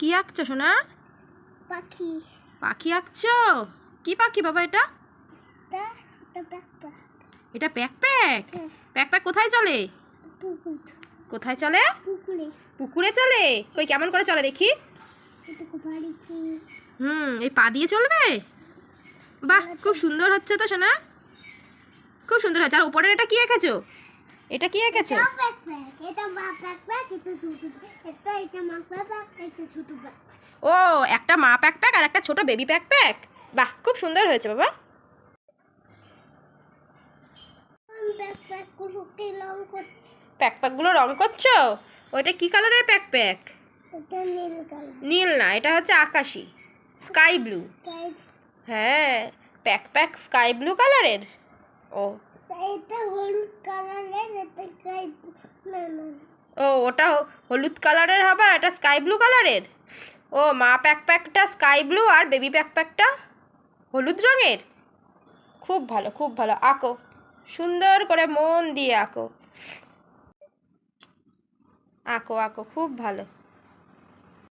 কি আঁকছো সোনা? পাখি। পাখি আঁকছো? কি পাখি বাবা এটা? এটা প্যাক প্যাক। প্যাক প্যাক কোথায় চলে? কোথায় চলে? পুকুরে। চলে? কই কেমন করে চলে দেখি? হুম এই পা দিয়ে চলবে? বাহ খুব সুন্দর হচ্ছে তো সোনা। খুব সুন্দর হচ্ছে। আর উপরের এটা কি এঁকেছো? এটা কি এঁকেছো? ও একটা মা প্যাক প্যাক আর একটা ছোট বেবি প্যাক প্যাক বাহ খুব সুন্দর হয়েছে বাবা। প্যাক প্যাকগুলো রং করছ? ওইটা কি কালারের প্যাক প্যাক নীল না এটা হচ্ছে আকাশি স্কাই ব্লু। হ্যাঁ প্যাক প্যাক স্কাই ব্লু কালারের? ও ও, ওটা হলুদ কালারের হবে এটা স্কাই ব্লু কালারের? ও, মা প্যাক প্যাকটা স্কাই ব্লু আর বেবি প্যাক প্যাকটা হলুদ রঙের? খুব ভালো খুব ভালো। আঁকো, সুন্দর করে মন দিয়ে আঁকো। আঁকো আঁকো, খুব ভালো।